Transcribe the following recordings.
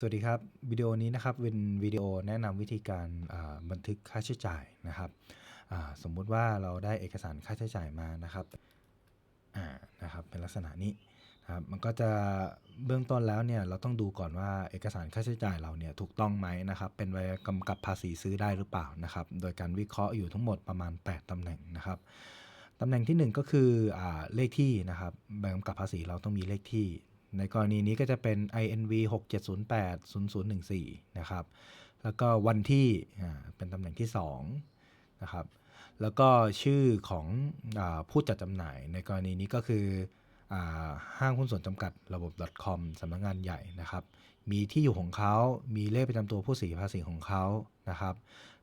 สวัสดีครับ วิดีโอนี้นะครับเป็นวิดีโอแนะนำวิธีการบันทึกค่าใช้จ่ายนะครับสมมุติว่าเราได้เอกสารค่าใช้จ่ายมานะครับนะครับ เป็นลักษณะนี้นะครับมันก็จะเบื้องต้นแล้วเนี่ยเราต้องดูก่อนว่าเอกสารค่าใช้จ่ายเราเนี่ยถูกต้องไหมนะครับ เป็นใบกำกับภาษีซื้อได้หรือเปล่านะครับ โดยการวิเคราะห์อยู่ทั้งหมดประมาณ 8ตำแหน่งนะครับตำแหน่งที่หนึ่งก็คืออเลขที่นะครับใบกำกับภาษีเราต้องมีเลขที่ ในกรณีนี้ก็จะเป็น INV 6708 0014 นะครับ แล้วก็วันที่เป็นตำแหน่งที่ 2 นะครับ แล้วก็ชื่อของอผู้จัดจำหน่าย ในกรณีนี้ก็คืออห้างหุ้นส่วนจำกัดระบบ .com สำนักงงานใหญ่นะครับ มีที่อยู่ของเขา มีเลขประจำตัวผู้เสียภาษีของเขานะครับ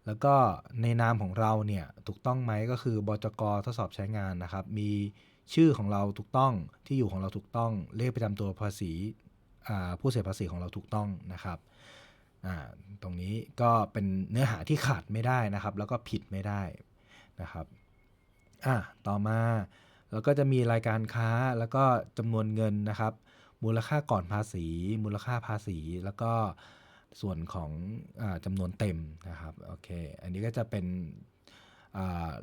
แล้วก็ในนามของเราเนี่ยถูกต้องไหมก็คือบจกทดสอบใช้งานนะครับ มี ชื่อของเราถูกต้องที่อยู่ของเราถูกต้อง เลขประจำตัวภาษีผู้เสียภาษีของเราถูกต้องนะครับตรงนี้ก็เป็นเนื้อหาที่ขาดไม่ได้นะครับ แล้วก็ผิดไม่ได้นะครับอะต่อมาเราก็จะมีรายการค้าแล้วก็จำนวนเงินนะครับ มูลค่าก่อนภาษี มูลค่าภาษี แล้วก็ส่วนของอจำนวนเต็มนะครับโอเคอันนี้ก็จะเป็น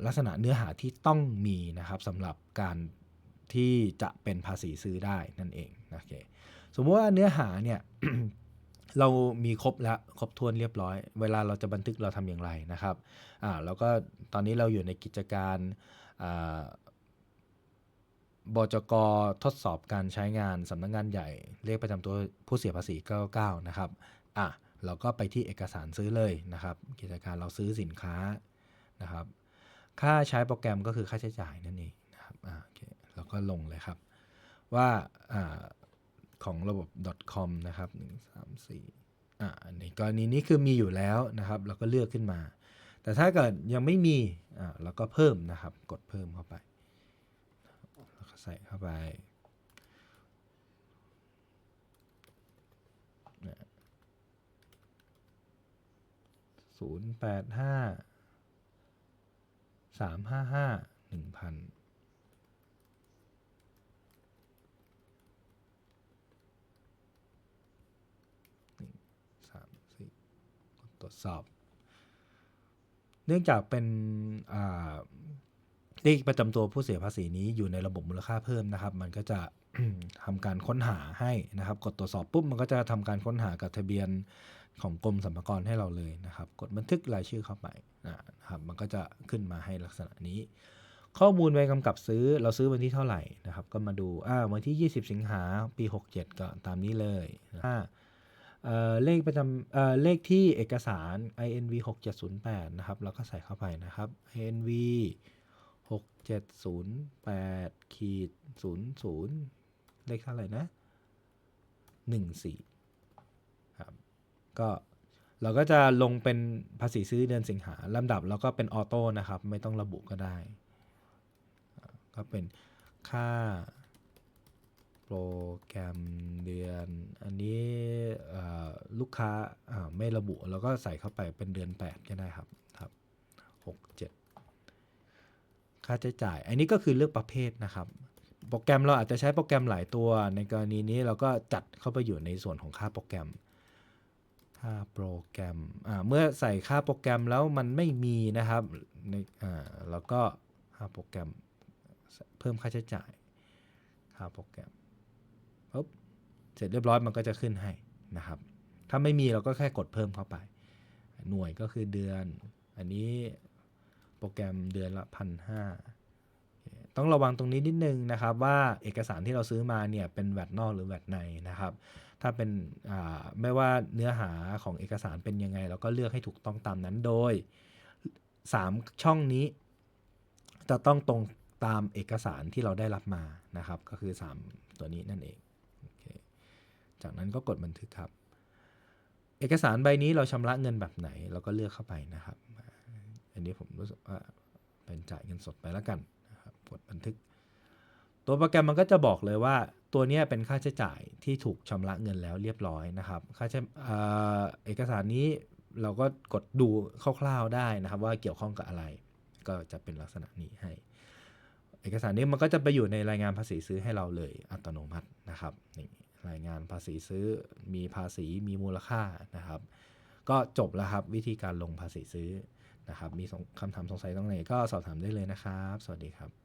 ลักษณะเนื้อหาที่ต้องมีนะครับสำหรับการ ที่จะเป็นภาษีซื้อได้นั่นเองโอเคสมมติว่าเนื้อหาเนี่ยเรามีครบแล้วครบถ้วนเรียบร้อย เวลาเราจะบันทึกเราทำอย่างไรนะครับอ่าแล้วก็ตอนนี้เราอยู่ในกิจการอ่าบจกทดสอบการใช้งานสำนักงานใหญ่ เลขประจำตัวผู้เสียภาษี 99 นะครับอะเราก็ไปที่เอกสารซื้อเลยนะครับ กิจการเราซื้อสินค้านะครับ ค่าใช้โปรแกรมก็คือค่าใช้จ่ายนั่นเองนะครับอ่าโอเค ก็ลงเลยครับ ว่าอของระบบ .com นะครับ1 3 4อ่าในกรณีนี้คือมีอยู่แล้วนะครับ เราก็เลือกขึ้นมา แต่ถ้าเกิดยังไม่มีอ่าเราก็เพิ่มนะครับ กดเพิ่มเข้าไปแล้วก็ใส่เข้าไปศูนย์แปดห้าสามห้าห้าหนึ่งพันสามสี่ตรวจ สอบ เนื่องจากเป็นเลขประจำตัวผู้เสียภาษีนี้อยู่ในระบบมูลค่าเพิ่มนะครับ มันก็จะทำการค้นหาให้นะครับ กดตรวจสอบปุ๊บมันก็จะทำการค้นหากับทะเบียนของกรมสรรพากรให้เราเลยนะครับ กดบันทึกรายชื่อเข้าไปนะครับ มันก็จะขึ้นมาให้ลักษณะนี้ ข้อมูลใบกำกับซื้อเราซื้อวันที่เท่าไหร่นะครับ ก็มาดูอ่าวันที่ 20 สิงหาปี 67 ก็ตามนี้เลยอ่า เเลขประจำเเลขที่เอกสาร INV 6708นะครับแล้วก็ใส่เข้าไปนะครับ INV หกเจ็ดศูนย์แปดขีดศูนย์ศูนย์เลขเท่าไหร่นะหนึ่งสี่ครับก็เราก็จะลงเป็นภาษีซื้อเดือนสิงหาลำดับเราก็เป็นออโต้นะครับ ไม่ต้องระบุก็ได้ ก็เป็นค่า โปรแกรมเดือน อันนี้ลูกค้าไม่ระบุเราก็ใส่เข้าไปเป็นเดือน 8 ก็ได้ครับครับหกเจ็ดค่าใช้จ่าย อันนี้ก็คือเลือกประเภทนะครับ โปรแกรมเราอาจจะใช้โปรแกรมหลายตัว ในกรณีนี้เราก็จัดเข้าไปอยู่ในส่วนของค่าโปรแกรม ค่าโปรแกรมเมื่อใส่ค่าโปรแกรมแล้วมันไม่มีนะครับในอ่าแล้วก็ค่าโปรแกรมเพิ่มค่าใช้จ่ายค่าโปรแกรม ปุ๊บเสร็จเรียบร้อยมันก็จะขึ้นให้นะครับ ถ้าไม่มีเราก็แค่กดเพิ่มเข้าไป หน่วยก็คือเดือน อันนี้โปรแกรมเดือนละพันห้าต้องระวังตรงนี้นิดนึงนะครับว่าเอกสารที่เราซื้อมาเนี่ยเป็นแวดนอกหรือแวดในนะครับ ถ้าเป็นไม่ว่าเนื้อหาของเอกสารเป็นยังไง เราก็เลือกให้ถูกต้องตามนั้นโดย 3 ช่องนี้ จะต้องตรงตามเอกสารที่เราได้รับมานะครับ ก็คือ 3 ตัวนี้นั่นเอง จากนั้นก็กดบันทึกครับ เอกสารใบนี้เราชำระเงินแบบไหน เราก็เลือกเข้าไปนะครับ อันนี้ผมรู้สึกว่าเป็นจ่ายเงินสดไปแล้วกันนะครับกดบันทึก ตัวโปรแกรมมันก็จะบอกเลยว่า ตัวนี้เป็นค่าใช้จ่ายที่ถูกชำระเงินแล้วเรียบร้อยนะครับ ค่าใช้เอกสารนี้เราก็กดดูคร่าวๆได้นะครับ ว่าเกี่ยวข้องกับอะไร ก็จะเป็นลักษณะนี้ให้ เอกสารนี้มันก็จะไปอยู่ในรายงานภาษีซื้อให้เราเลยอัตโนมัตินะครับนี่ รายงานภาษีซื้อ มีภาษีมีมูลค่านะครับ ก็จบแล้วครับวิธีการลงภาษีซื้อนะครับ มีคำถามสงสัยตรงไหนก็สอบถามได้เลยนะครับ สวัสดีครับ